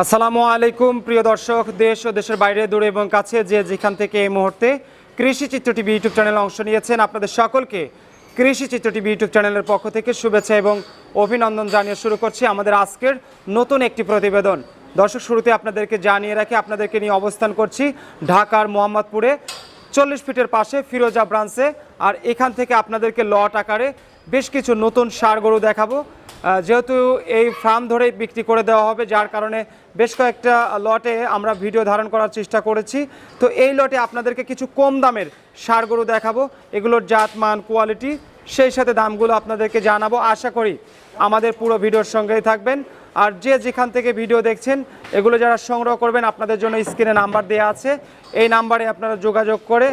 আসসালামু আলাইকুম, প্রিয় দর্শক, দেশ ও দেশের বাইরে, দূরে এবং কাছে যে যেখান থেকে এই মুহূর্তে কৃষি চিত্র টিভি ইউটিউব চ্যানেলে অংশ নিয়েছেন, আপনাদের সকলকে কৃষি চিত্র টিভি ইউটিউব চ্যানেলের পক্ষ থেকে শুভেচ্ছা এবং অভিনন্দন জানিয়ে শুরু করছি আমাদের আজকের নতুন একটি প্রতিবেদন। দর্শক, শুরুতে আপনাদেরকে জানিয়ে রাখি, আপনাদেরকে নিয়ে অবস্থান করছি ঢাকার মোহাম্মদপুরে, চল্লিশ ফিটের পাশে ফিরোজা ব্রাঞ্চে, আর এখান থেকে আপনাদেরকে লট আকারে বেশ কিছু নতুন সার গরু দেখাবো। যেহেতু এই ফার্ম ধরেই বিক্রি করে দেওয়া হবে, যার কারণে বেশ কয়েকটা লটে আমরা ভিডিও ধারণ করার চেষ্টা করেছি। তো এই লটে আপনাদেরকে কিছু কম দামের সার গরু দেখাবো। এগুলোর জাত, মান কোয়ালিটি সেই সাথে দামগুলো আপনাদেরকে জানাব। আশা করি আমাদের পুরো ভিডিওর সঙ্গেই থাকবেন। আর যে যেখান থেকে ভিডিও দেখছেন, এগুলো যারা সংগ্রহ করবেন, আপনাদের জন্য স্ক্রিনে নাম্বার দেওয়া আছে। এই নাম্বারে আপনারা যোগাযোগ করে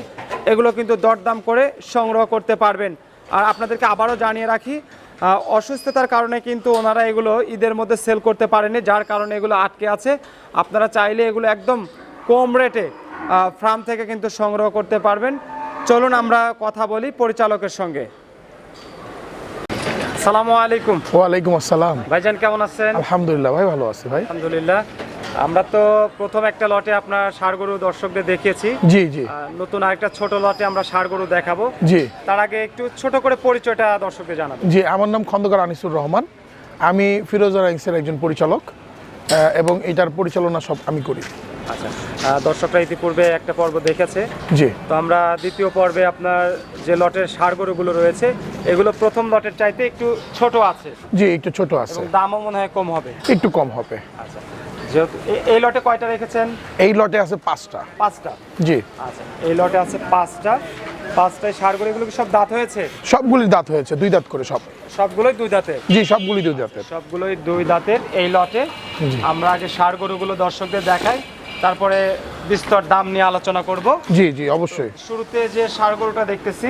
এগুলো কিন্তু দরদাম করে সংগ্রহ করতে পারবেন। আর আপনাদেরকে আবারও জানিয়ে রাখি অসুস্থতার কারণে কিন্তু ওনারা এগুলো ঈদের মধ্যে সেল করতে পারেনি যার কারণে এগুলো আটকে আছে। আপনারা চাইলে এগুলো একদম কম রেটে ফার্ম থেকে কিন্তু সংগ্রহ করতে পারবেন। চলুন আমরা কথা বলি পরিচালকের সঙ্গে। সালামু আলাইকুম। ওয়ালাইকুম আসসালাম। ভাইজান কেমন আছেন? আলহামদুলিল্লাহ ভাই ভালো আছি ভাই। আলহামদুলিল্লাহ। আমরা তো প্রথম একটা লটে আপনার ষাড় গরু দর্শকদের দেখিয়েছি। জি জি। নতুন আরেকটা ছোট লটে আমরা ষাড় গরু দেখাবো। জি। তার আগে একটু ছোট করে পরিচয়টা দর্শকদের জানাব জি আমার নাম খন্দকার আনিসুর রহমান। আমি ফিরোজা রাইন্সের একজন পরিচালক এবং এটার পরিচালনা সব আমি করি। আচ্ছা দর্শকরা ইতিপূর্বে একটা পর্ব দেখেছে। জি। তো আমরা দ্বিতীয় পর্বে আপনার যে লটের ষাড় গরুগুলো রয়েছে এগুলো প্রথম লটের চাইতে একটু ছোট আছে। জি একটু ছোট আছে। দামও মনে হয় কম হবে। একটু কম হবে। আচ্ছা। যেহেতু এই লটে কয়টা রেখেছেন? এই লটে আছে পাঁচটা। পাঁচটা? জি। আচ্ছা এই লটে আছে পাঁচটা। পাঁচটায় গরু এগুলো কি সব দাঁত হয়েছে? সবগুলি দাঁত হয়েছে দুই দাঁত করে সব। সবগুলোই দুই দাঁতের? জি সবগুলি দুই দাঁতের। সবগুলোই দুই দাঁতের এই লটে। আমরা আগে ষাড় গরুগুলো দর্শকদের দেখাই তারপরে বিস্তর দাম নিয়ে আলোচনা করব। জি জি অবশ্যই। শুরুতে যে ষাড় গরুটা দেখতেছি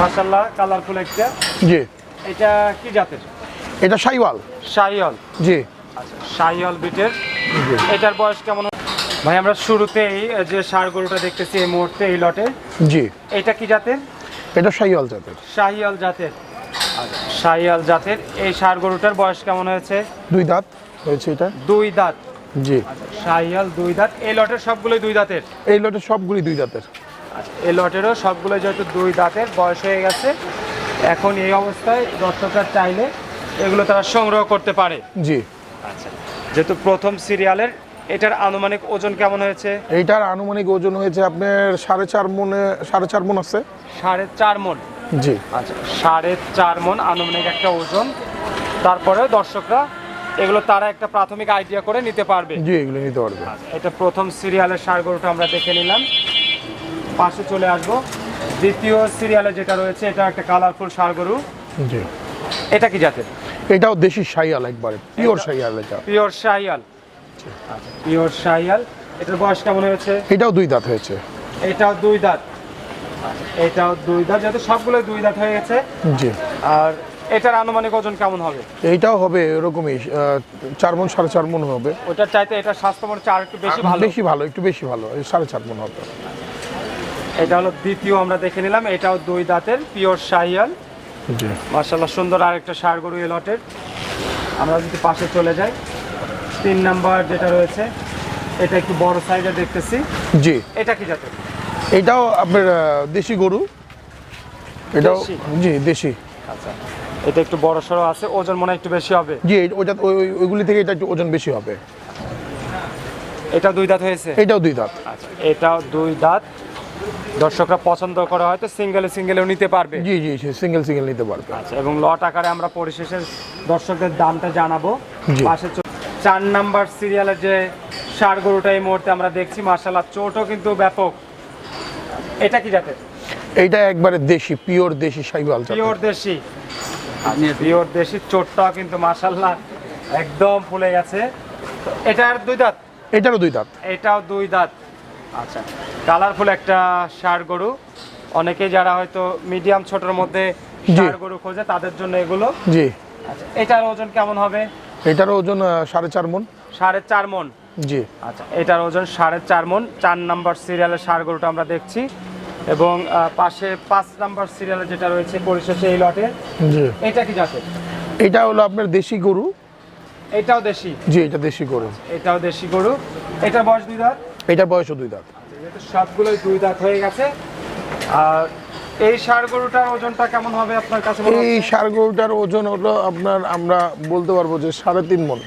মাশাল্লাহ কালারফুল একটা। জি। এটা কি জাতের? এটা সাইওয়াল শাহিয়ল জি। শাহিয়ল বিটের। এটার বয়স কেমন? ভাই আমরা শুরুতেই যে ষাড় গরুটা দেখতেছি এই মুহূর্তে এই লটে। জি। এটা কি জাতের? এটা সাইওয়াল জাতের। শাহিয়াল জাতের। আচ্ছা শাহিয়াল জাতের। এই ষাড় গরুটার বয়স কেমন হয়েছে? দুই দাঁত হয়েছে এটা। দুই দাঁত। জি। শাহিয়াল দুই দাঁত। এই লটের সবগুলোই দুই দাঁতের? এই লটে সবগুলি দুই দাঁতের। আচ্ছা, এই লটেরও সবগুলো যেহেতু দুই দাঁতের বয়স হয়ে গেছে। এখন এই অবস্থায় দর্শকরা চাইলে এগুলো তারা সংগ্রহ করতে পারে। জি। আচ্ছা। যেহেতু প্রথম সিরিয়ালের এটার আনুমানিক ওজন কেমন হয়েছে? এইটার আনুমানিক ওজন হয়েছে আপনার সাড়ে চার মনে সাড়ে চার মন আছে। সাড়ে চার মন? জি। আচ্ছা সাড়ে চার মন আনুমানিক একটা ওজন। তারপরে দর্শকরা এগুলো তারা একটা প্রাথমিক আইডিয়া করে নিতে পারবে। জি এগুলো নিতে পারবে। এটা প্রথম সিরিয়ালের সার গরুটা আমরা দেখে নিলাম। পাশে চলে আসব। দ্বিতীয় সিরিয়ালে যেটা রয়েছে এটা একটা কালারফুল সার গরু জি। এটা কি জাতের? এটাও দেশি শাইয়াল একবারে পিওর শাইয়াল এটা। পিওর শাইয়াল। পিওর শাইয়াল। এটার বয়স কেমন হয়েছে? এটাও দুই দাঁত হয়েছে। এটাও দুই দাঁত। এটাও দুই দাঁত যেহেতু সবগুলো দুই দাঁত হয়ে গেছে। জি। আর এটার আনুমানিক ওজন কেমন হবে? এইটাও হবে এরকমই চার মন সাড়ে চার মন হবে। ওটার চাইতে এটা স্বাস্থ্যমান চার একটু বেশি ভালো। বেশি ভালো একটু বেশি ভালো সাড়ে চার মন হবে। এটা হলো দ্বিতীয় আমরা দেখে নিলাম এটাও দুই দাঁতের পিওর শাহিয়াল মার্শাল্লাহ সুন্দর আরেকটা সার গরু এই লটের। আমরা যদি পাশে চলে যাই তিন নাম্বার যেটা রয়েছে এটা একটু বড় সাইজে দেখতেছি। জি। এটা কি জাতের? এটাও আপনার দেশি গরু। এটাও জি দেশি। আচ্ছা। এটা একটু বড় সড়ো আছে ওজন মনে একটু বেশি হবে। জি ওই- ওইগুলি থেকে এটা একটু ওজন বেশি হবে। এটা দুই দাঁত হয়েছে? এটাও দুই দাঁত। আচ্ছা এটাও দুই দাঁত। দর্শকরা পছন্দ করে হয়তো সিঙ্গেলে সিঙ্গেলেও নিতে পারবে। জি জি সিঙ্গেল সিঙ্গেল নিতে পারবে। আচ্ছা এবং লট আকারে আমরা পরিশেষে দর্শকদের দামটা জানাব। পাশে চার নাম্বার সিরিয়ালের যে সার গরুটা এই মুহূর্তে আমরা দেখছি মার্শাল্লাহ চোটও কিন্তু ব্যাপক। এটা কি জাতের? এইটা একবারে দেশি পিওর দেশি জাতের। পিওর দেশি। পিওর দেশি চোটটাও কিন্তু মার্শাল্লাহ একদম ফুলে গেছে। এটার দুই দাঁত? এটারও দুই দাঁত। এটাও দুই দাঁত। আচ্ছা কালারফুল একটা ষাড় গরু। অনেকে যারা হয়তো মিডিয়াম ছোটর মধ্যে। ষাড় গরু খোঁজে তাদের জন্য এগুলো। জি। আচ্ছা এটার ওজন কেমন হবে? এটার ওজন সাড়ে চার মন। সাড়ে চার মন? জি। আচ্ছা এটার ওজন সাড়ে চার মন। চার নাম্বার সিরিয়ালের ষাড় গরুটা আমরা দেখছি। এবং পাশে পাঁচ নাম্বার সিরিয়ালে যেটা রয়েছে পরিশেষে এই লটে। জি। এটা কি জাতের? এটা হলো আপনার দেশি গরু। এটাও দেশি? জি এটা দেশি গরু। এটাও দেশি গরু। এটা বয়স দুই এটার বয়সও দুই দাঁত। সবগুলোই দুই দাঁত হয়ে গেছে। আর এই ষাঁড় গরুটার ওজনটা কেমন হবে আপনার কাছে এই? সার গরুটার ওজন হলো আপনার আমরা বলতে পারব যে সাড়ে তিন মন।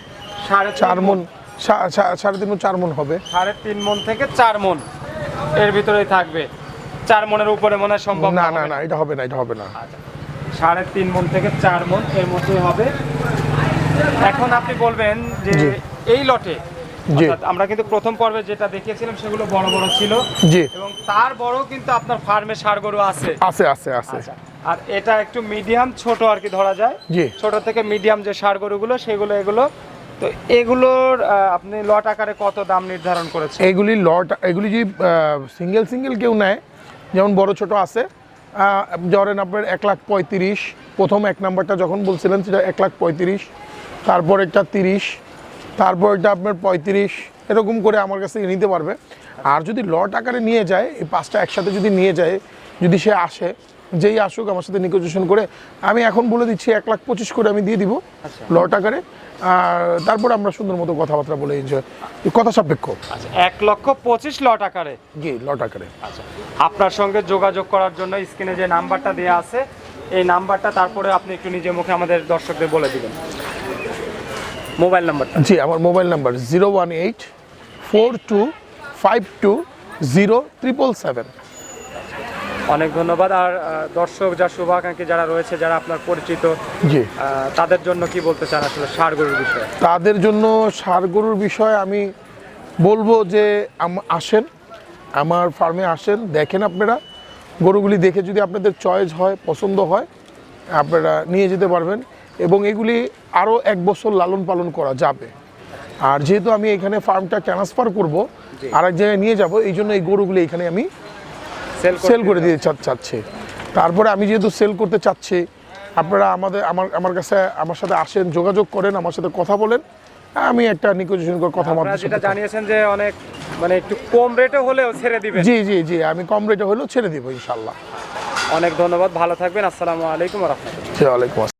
সাড়ে চার মন। সাড়ে তিন মন চার মন হবে। সাড়ে তিন মন থেকে চার মন এর ভিতরেই থাকবে। চার মনের উপরে মনে হয় সম্ভব না না না। এটা হবে না এটা হবে না। সাড়ে তিন মন থেকে চার মন এর মধ্যে হবে। এখন আপনি বলবেন যে এই লটে আমরা কিন্তু প্রথম পর্বে যেটা দেখিয়েছিলাম সেগুলো বড় বড় ছিল। জি। এবং তার বড় কিন্তু আপনার ফার্মে সার গরু আছে। আছে আছে আছে। আচ্ছা। আর এটা একটু মিডিয়াম ছোট আর কি ধরা যায়। জি। ছোট থেকে মিডিয়াম যে ষাড় গরুগুলো সেগুলো এগুলো। তো এগুলোর আপনি লট আকারে কত দাম নির্ধারণ করেছেন? এগুলি লট এগুলি যে সিঙ্গেল সিঙ্গেল কেউ নেয় যেমন বড় ছোট আছে ধরেন আপনার এক লাখ পঁয়ত্রিশ প্রথম এক নাম্বারটা যখন বলছিলেন সেটা এক লাখ পঁয়ত্রিশ তারপর এটা তিরিশ তারপর এটা আপনার পঁয়ত্রিশ এরকম করে আমার কাছ থেকে নিতে পারবে। আর যদি লট আকারে নিয়ে যায় এই পাঁচটা একসাথে যদি নিয়ে যায় যদি সে আসে যেই আসুক আমার সাথে নিগোসিয়েশন করে আমি এখন বলে দিচ্ছি এক লাখ পঁচিশ করে আমি দিয়ে দিব লট আকারে। আর তারপর আমরা সুন্দর মতো কথাবার্তা বলে এনজয় কথা সাপেক্ষ। আচ্ছা এক লক্ষ পঁচিশ লট আকারে। জি লট আকারে। আচ্ছা আপনার সঙ্গে যোগাযোগ করার জন্য স্ক্রিনে যে নাম্বারটা দেওয়া আছে এই নাম্বারটা তারপরে আপনি একটু নিজে মুখে আমাদের দর্শকদের বলে দিবেন। মোবাইল নাম্বার জি আমার mobile number zero one eight four two five two zero triple seven. অনেক ধন্যবাদ। আর দর্শক যা শুভাকাঙ্ক্ষী যারা রয়েছে যারা আপনার পরিচিত জি। তাদের জন্য কি বলতে চান আসলে ষাড় গরুর বিষয়ে? তাদের জন্য সার গরুর বিষয়ে আমি বলব যে আসেন আমার ফার্মে আসেন দেখেন আপনারা। গরুগুলি দেখে যদি আপনাদের চয়েস হয় পছন্দ হয় আপনারা নিয়ে যেতে পারবেন। এবং এগুলি আরও এক বছর লালন পালন করা যাবে। আর যেহেতু আমি এখানে ফার্মটা ট্রান্সফার করব আর এক জায়গায় নিয়ে যাব এই জন্য এই গরুগুলি এখানে আমি সেল সেল করে দিতে চাচ্ছি। তারপরে আমি যেহেতু সেল করতে চাচ্ছি আপনারা আমাদের আমার আমার কাছে আমার সাথে আসেন যোগাযোগ করেন আমার সাথে কথা বলেন আমি একটা নিকোজিশন করে কথা মাধ্যমে যেটা জানিয়েছেন যে অনেক মানে একটু কম রেটে হলেও ছেড়ে দিবেন। জি জি জি আমি কম রেটে হলেও ছেড়ে দিব ইনশাল্লাহ অনেক ধন্যবাদ ভালো থাকবেন আসসালামু আলাইকুম রহমতুল্লাহ। ওয়ালাইকুম আসসালাম।